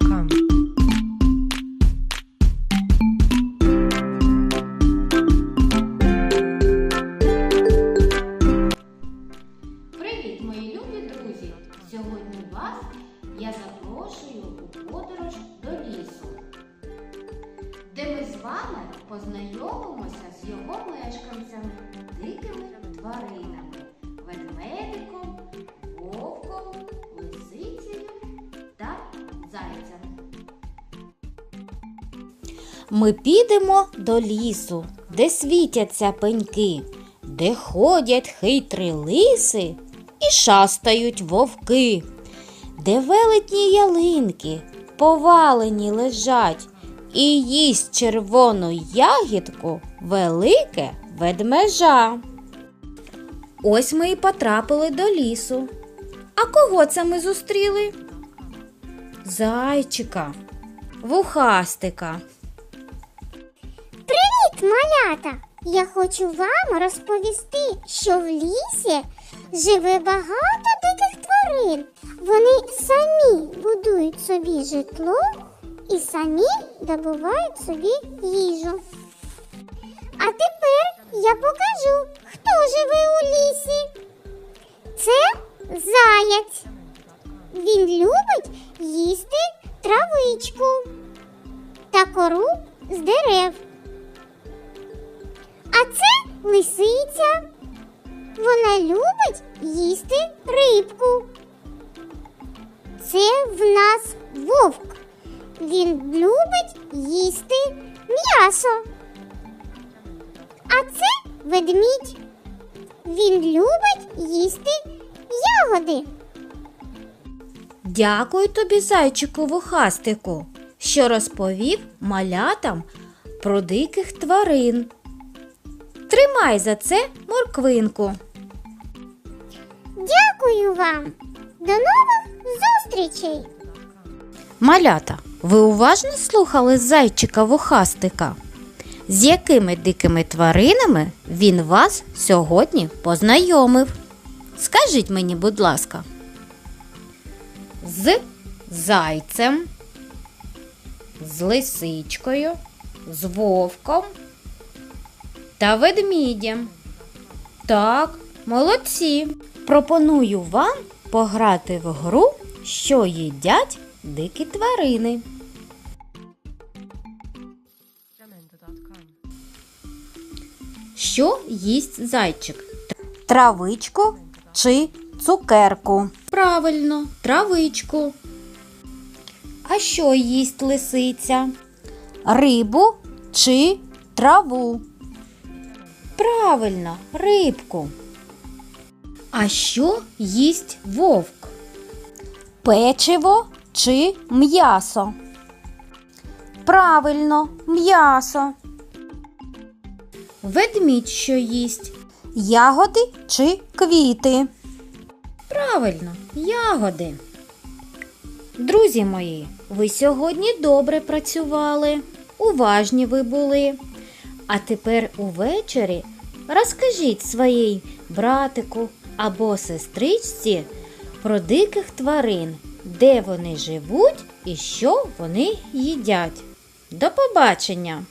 Alexander.com. Привіт, мої любі друзі! Сьогодні вас я запрошую у подорож до лісу, де ми з вами познайомимося з його мешканцями, дикими тваринами, Ми підемо до лісу, де світяться пеньки, де ходять хитрі лиси і шастають вовки, де велетні ялинки повалені лежать, і їсть червону ягідку велике ведмежа. Ось ми і потрапили до лісу. А кого це ми зустріли? Зайчика, вухастика. Малята! Я хочу вам розповісти, що в лісі живе багато диких тварин. Вони самі будують собі житло і самі добувають собі їжу. А тепер я покажу, хто живе у лісі. Це заяць. Він любить їсти травичку та кору з дерев. Лисиця. Вона любить їсти рибку. Це в нас вовк. Він любить їсти м'ясо. А це ведмідь. Він любить їсти ягоди. Дякую тобі, зайчику вухастику, що розповів малятам про диких тварин. Тримай за це морквинку. Дякую вам. До нових зустрічей! Малята, ви уважно слухали зайчика вухастика? З якими дикими тваринами він вас сьогодні познайомив? Скажіть мені, будь ласка. З зайцем, з лисичкою, з вовком та ведмідем. Так, молодці. Пропоную вам пограти в гру, що їдять дикі тварини. Що їсть зайчик? Травичку чи цукерку? Правильно, травичку. А що їсть лисиця? Рибу чи траву? Правильно, рибку. А що їсть вовк? Печиво чи м'ясо? Правильно, м'ясо. Ведмідь що їсть? Ягоди чи квіти? Правильно, ягоди. Друзі мої, ви сьогодні добре працювали, уважні ви були. А тепер увечері розкажіть своїй братику або сестричці про диких тварин, де вони живуть і що вони їдять. До побачення!